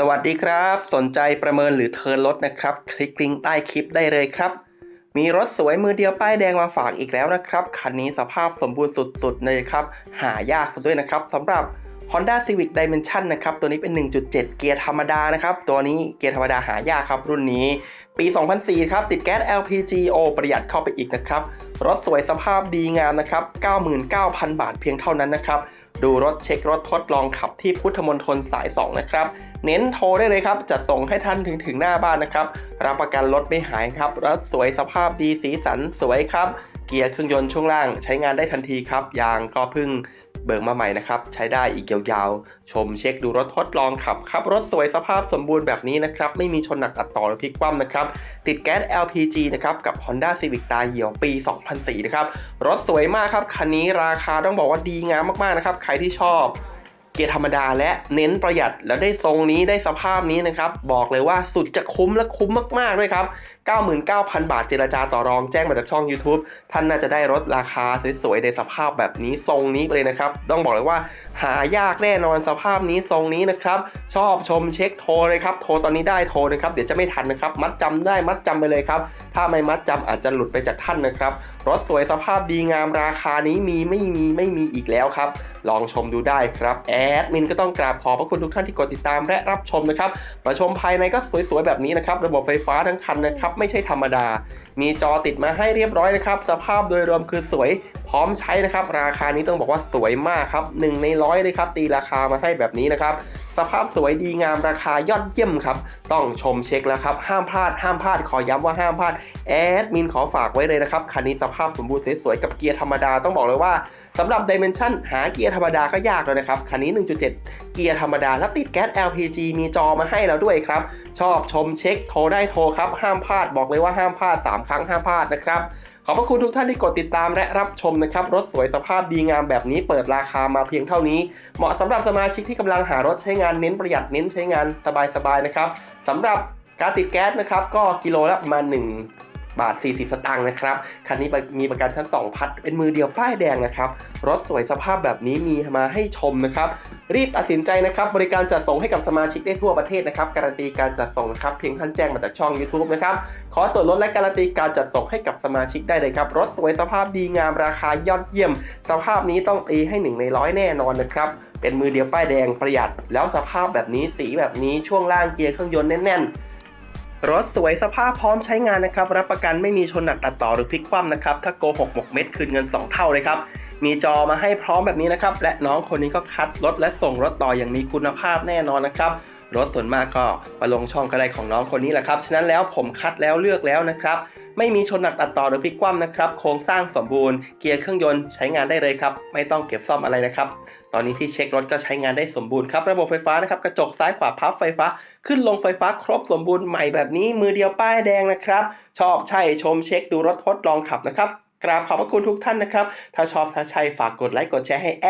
สวัสดีครับ สนใจประเมินหรือเทิร์นรถนะครับ คลิกลิงก์ใต้คลิปได้เลยครับ มีรถสวยมือเดียวป้ายแดงมาฝากอีกแล้วนะครับ คันนี้สภาพสมบูรณ์สุดๆเลยครับ หายากซะด้วยนะครับสำหรับ Honda Civic Dimension นะครับ ตัวนี้เป็น 1.7 เกียร์ธรรมดานะครับ ตัวนี้เกียร์ธรรมดาหายากครับ รุ่นนี้ ปี 2004 ครับ ติดแก๊ส LPG โอประหยัดเข้าไปอีกนะครับ รถสวยสภาพดีงามนะครับ 99,000 บาทเพียงเท่านั้นนะครับ ดูรถเช็ครถทดลองขับที่พุทธมณฑลสาย 2 นะครับ เน้นโทรได้เลยครับจะส่งให้ท่านถึงถึงหน้าบ้านนะครับ รับประกันรถไม่หายครับ รถสวยสภาพดีสีสันสวยครับ เกียร์เครื่องยนต์ช่วงล่างใช้งานได้ทันทีครับ ยางก็เพิ่งเบิกมาใหม่นะครับ ใช้ได้อีกยาวๆ ชมเช็คดูรถทดลองขับครับ รถสวยสภาพสมบูรณ์แบบนี้นะครับ ไม่มีชนหนักตัดต่อหรือพลิกคว่ำนะครับ ติดแก๊ส LPG นะครับ กับ Honda Civic ตาเหี่ยวปี 2004 นะครับ รถสวยมากครับ คันนี้ราคาต้องบอกว่าดีงามมากๆนะครับ ใครที่ชอบเกียร์ธรรมดาและเน้นประหยัดแล้วได้ทรงนี้ได้สภาพนี้นะครับ บอกเลยว่าสุดจะคุ้มและคุ้มมากๆด้วยครับ 99,000 บาทเจรจาต่อรองแจ้งมาจากช่อง YouTube ท่านน่าจะได้รถราคาสวยๆในสภาพแบบนี้ทรงนี้ไปเลยนะครับ ต้องบอกเลยว่าหายากแน่นอนสภาพนี้ทรงนี้นะครับชอบชมเช็คโทรเลยครับโทรตอนนี้ได้โทรนะครับเดี๋ยวจะไม่ทันนะครับมัดจำได้มัดจำไปเลยครับถ้าไม่มัดจำอาจจะหลุดไปจากท่านนะครับรถสวยสภาพดีงามราคานี้มีไม่มีไม่มีอีกแล้วครับลองชมดูได้ครับแอดมินก็ต้องกราบขอบพระคุณทุกท่านที่กดติดตามและรับชมนะครับมาชมภายในก็สวยๆแบบนี้นะครับระบบไฟฟ้าทั้งคันนะครับไม่ใช่ธรรมดา มีจอติดมาให้เรียบร้อยนะครับ สภาพโดยรวมคือสวยพร้อมใช้นะครับ ราคานี้ต้องบอกว่าสวยมากครับหนึ่งในร้อยเลยครับตีราคามาให้แบบนี้นะครับ สภาพสวยดีงามราคายอดเยี่ยมครับ ต้องชมเช็คแล้วครับ ห้ามพลาด ห้ามพลาด ขอย้ำว่าห้ามพลาด แอดมินขอฝากไว้เลยนะครับ คันนี้สภาพสมบูรณ์สวยๆกับเกียร์ธรรมดา ต้องบอกเลยว่าสำหรับ Dimension หาเกียร์ธรรมดาก็ยากแล้วนะครับ คันนี้ 1.7 เกียร์ธรรมดา และติดแก๊ส LPG มีจอมาให้แล้วด้วยครับ ชอบชมเช็ค โทรได้โทรครับ ห้ามพลาด บอกเลยว่าห้ามพลาด 3 ครั้งห้ามพลาดนะครับ ขอบพระคุณทุกท่านที่กดติดตามและรับชมนะครับ รถสวยสภาพดีงามแบบนี้เปิดราคามาเพียงเท่านี้ เหมาะสำหรับสมาชิกที่กำลังหารถใช้งานเน้นประหยัดเน้นใช้งานสบายๆนะครับสำหรับการติดแก๊สนะครับ ก็กิโลละประมาณ1 บาท 40 สตางค์นะครับ คันนี้มีประกันชั้น 2 พัด เป็นมือเดียวป้ายแดงนะครับ รถสวยสภาพแบบนี้มีมาให้ชมนะครับ รีบตัดสินใจนะครับ บริการจัดส่งให้กับสมาชิกได้ทั่วประเทศนะครับ การันตีการจัดส่งนะครับ เพียงท่านแจ้งมาจากช่อง YouTube นะครับ ขอส่วนลดและการันตีการจัดส่งให้กับสมาชิกได้เลยครับ รถสวยสภาพดีงามราคายอดเยี่ยม สภาพนี้ต้องตีให้หนึ่งในร้อยแน่นอนนะครับ เป็นมือเดียวป้ายแดงประหยัด แล้วสภาพแบบนี้สีแบบนี้ช่วงล่างเกียร์เครื่องยนต์แน่นๆ รถสวยสภาพพร้อมใช้งานนะครับ รับประกันไม่มีชนหนักตัดต่อหรือพลิกคว่ำนะครับ ถ้าโกหกหมกเม็ดคืนเงิน 2 เท่าเลยครับ มีจอมาให้พร้อมแบบนี้นะครับ และน้องคนนี้ก็คัดรถและส่งรถต่ออย่างมีคุณภาพแน่นอนนะครับ รถส่วนมากก็มาลงช่องกระไดของน้องคนนี้แหละครับ ฉะนั้นแล้วผมคัดแล้วเลือกแล้วนะครับ ไม่มีชนหนักตัดต่อหรือพลิกคว่ำนะครับ โครงสร้างสมบูรณ์ เกียร์เครื่องยนต์ใช้งานได้เลยครับ ไม่ต้องเก็บซ่อมอะไรนะครับ ตอนนี้ที่เช็ครถก็ใช้งานได้สมบูรณ์ครับ ระบบไฟฟ้านะครับ กระจกซ้ายขวาพับไฟฟ้า ขึ้นลงไฟฟ้าครบสมบูรณ์ใหม่แบบนี้ มือเดียวป้ายแดงนะครับ ชอบใช่ชมเช็คดูรถทดลองขับนะครับ กราบขอบพระคุณทุกท่านนะครับ ถ้าชอบถ้าใช่ฝากกดไลค์กดแชร์ให้แอ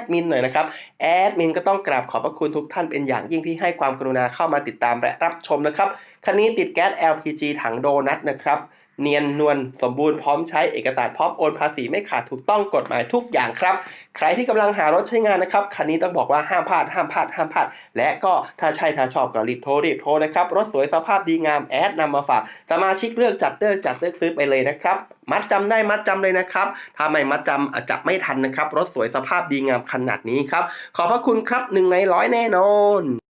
ดมินหน่อยนะครับ แอดมินก็ต้องกราบขอบพระคุณทุกท่านเป็นอย่างยิ่งที่ให้ความกรุณาเข้ามาติดตามและรับชมนะครับ คันนี้ติดแก๊ส LPG ถังโดนัทนะครับ เนียนนวลสมบูรณ์พร้อมใช้เอกสารพร้อมโอนภาษีไม่ขาดถูกต้องกฎหมายทุกอย่างครับ ใครที่กำลังหารถใช้งานนะครับคันนี้ต้องบอกว่าห้ามพลาดห้ามพลาดห้ามพลาด และก็ถ้าใช่ถ้าชอบก็รีบโทรรีบโทรนะครับรถสวยสภาพดีงามแอดนำมาฝากสมาชิกเลือกจัดเลือกจัดเลือกซื้อไปเลยนะครับมัดจำได้มัดจำเลยนะครับ ถ้าไม่มัดจำอาจจะไม่ทันนะครับ รถสวยสภาพดีงามขนาดนี้ครับ ขอบพระคุณครับหนึ่งในร้อยแน่นอน